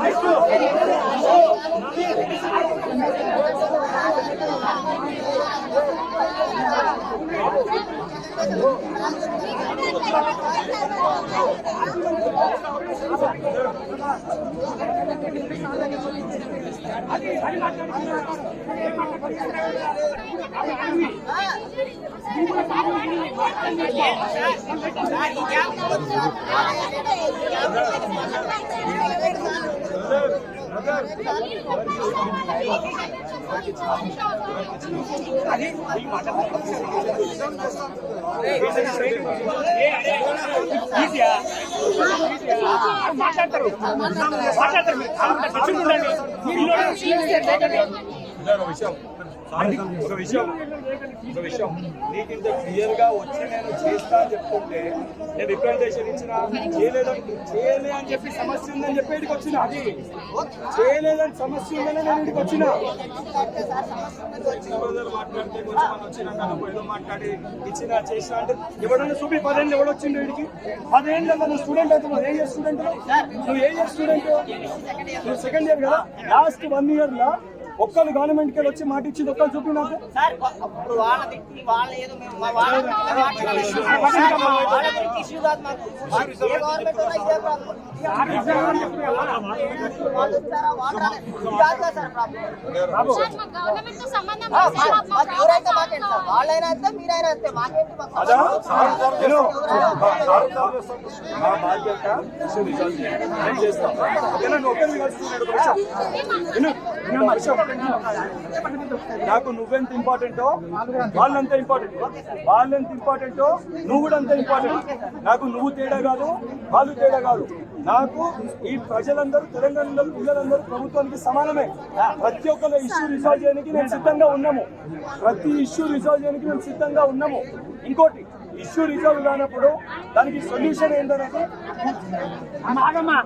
మాట్లాడతారు మాట్లాడతారు మీరు అంత మాట్లాడతారు మాట్లాడతారు మీరు ఇల్లు విషయం. ఒక విషయం. ఒక విషయం. నీకు ఇంత క్లియర్గా వచ్చి నేను చేస్తా అని చెప్తుంటే నేను రిప్రజెంటేషన్ ఇచ్చిన చేయలేదని చేయలే అని చెప్పి సమస్య ఉందని చెప్పి ఇక్కడికి వచ్చిన. అది చేయలేదని సమస్య ఉందని నేను ఇక్కడికి వచ్చిన. మాట్లాడితే కొంచెం వచ్చినాక ఏదో మాట్లాడి ఇచ్చిన చేసిన అంటే ఎవడన్నా చూపి పదేళ్ళు ఎవడు వచ్చిండు వీడికి? పదేళ్ళు నువ్వు స్టూడెంట్ అయితే నువ్వు ఏ ఇయర్ స్టూడెంట్ నువ్వు ఏ ఇయర్ స్టూడెంట్ నువ్వు సెకండ్ ఇయర్ కదా? లాస్ట్ వన్ ఇయర్లో ఒక్కరు గవర్నమెంట్కి వచ్చి మాట ఇచ్చింది ఒక్కరు చూపి నాకు వాళ్ళైనా అంతే మీరైనా అంతే మాకేంటి నా బాధ్యత రిజాల్వ్ చేస్తాను ఓకేనా నువ్వు నాకు నువ్వెంత ఇంపార్టెంటో వాళ్ళంత ఇంపార్టెంట్. వాళ్ళెంత ఇంపార్టెంటో నువ్వు కూడా అంత ఇంపార్టెంట్. నాకు నువ్వు తేడా కాదు వాళ్ళు తేడా కాదు. నాకు ఈ ప్రజలందరూ తెలంగాణలో పిల్లలందరూ ప్రభుత్వానికి సమానమే. ప్రతి ఒక్కరు ఇష్యూ రిజాల్వ్ చేయడానికి మేము సిద్ధంగా ఉన్నాము. ప్రతి ఇష్యూ రిజాల్వ్ చేయడానికి మేము సిద్ధంగా ఉన్నాము. ఇంకోటి ఇష్యూ రిజాల్వ్ కానప్పుడు దానికి సొల్యూషన్ ఏంటనేది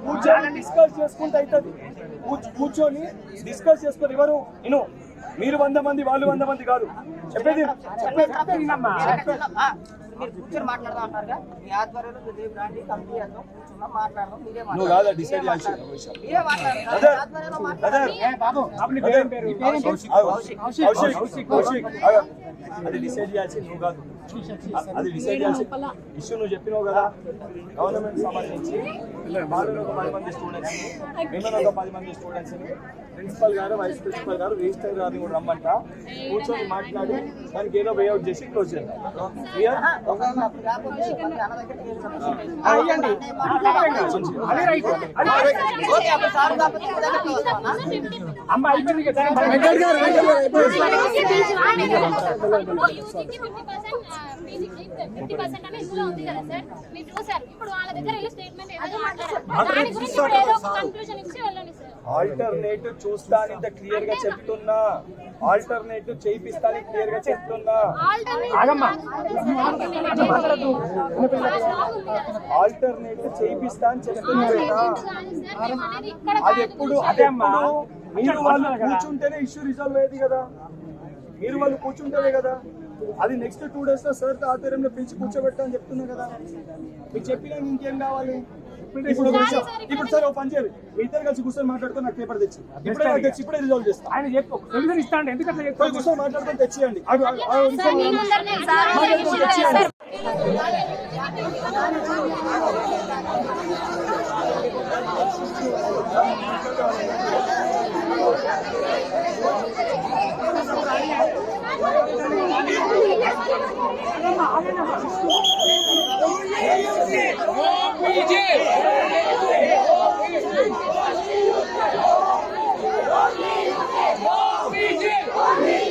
కూర్చొని డిస్కస్ చేసుకుంటే అవుతుంది కూర్చు- కూర్చొని డిస్కస్ చేసుకొని ఎవరు? ఇను మీరు వంద మంది వాళ్ళు వంద మంది కాదు. చెప్పేది? మాట్లాడదాం నువ్వు. కాదా డిసైడ్ మాట్లాడండి. అదే. డిసైడ్ చేయాల్సి నువ్వు కాదు. అది డిసైడ్ చేయాల్సి ఇష్యూ నువ్వు చెప్పినావు కదా గవర్నమెంట్ సంబంధించి వాళ్ళని ఒక పది మంది స్టూడెంట్స్ మిమ్మల్ని ఒక పది మంది స్టూడెంట్స్ ప్రిన్సిపల్ గారు వైస్ ప్రిన్సిపల్ గారు రిజిస్టర్ గారిని కూడా రమ్మంట. కూర్చొని మాట్లాడి దానికి ఏదో వే అవుట్ చేసి క్లోజ్ చేద్దాం? అమ్మ అయిపోయింది ఫిఫ్టీ పర్సెంట్ అని ఇందులో ఉంది కదా సార్? మీరు చూసారు. ఇప్పుడు వాళ్ళ దగ్గర వెళ్ళి స్టేట్మెంట్ ఏదో మాట్లాడారు దాని గురించి ఇప్పుడు ఏదో ఒక కన్క్లూజన్ ఇచ్చి వెళ్ళండి సార్. ఆల్టర్నేటివ్ చూస్తాను ఇంత క్లియర్గా చెప్తున్నా. ఆల్టర్నేటివ్ చేయిస్తాను క్లియర్గా చెప్తున్నా. ఆగమ్మా. ఆల్టర్నేటివ్ చేయిస్తా అని చెప్తున్నా. అది ఎప్పుడు అది మీరు వాళ్ళు కూర్చుంటేనే ఇష్యూ రిజాల్వ్ అయ్యేది కదా. మీరు వాళ్ళు కూర్చుంటేనే కదా. అది నెక్స్ట్ టూ డేస్లో సార్ ఆధ్వర్యంలో పిలిచి కూర్చోబెట్టా అని చెప్తున్నా కదా మీకు చెప్పినా ఇంకేం కావాలి ఇప్పుడు ఇప్పుడు సార్ ఒక పని చేయాలి మీ ఇద్దరు కలిసి కూర్చొని మాట్లాడుకొని నాకు పేపర్ తెచ్చి ఇప్పుడే నాకు తెచ్చి ఇప్పుడే రిజాల్వ్ చేస్తా ఆయన చెప్పు సొల్యూషన్ ఎందుకంటే కూర్చొని మాట్లాడుకొని తెచ్చియండి ఆగు, ఆగు, ఆగు, ఒక సార్ మీ నిమిషం. ముందరనే సార్ మాట్లాడుకొని తెచ్చియండి విజయ్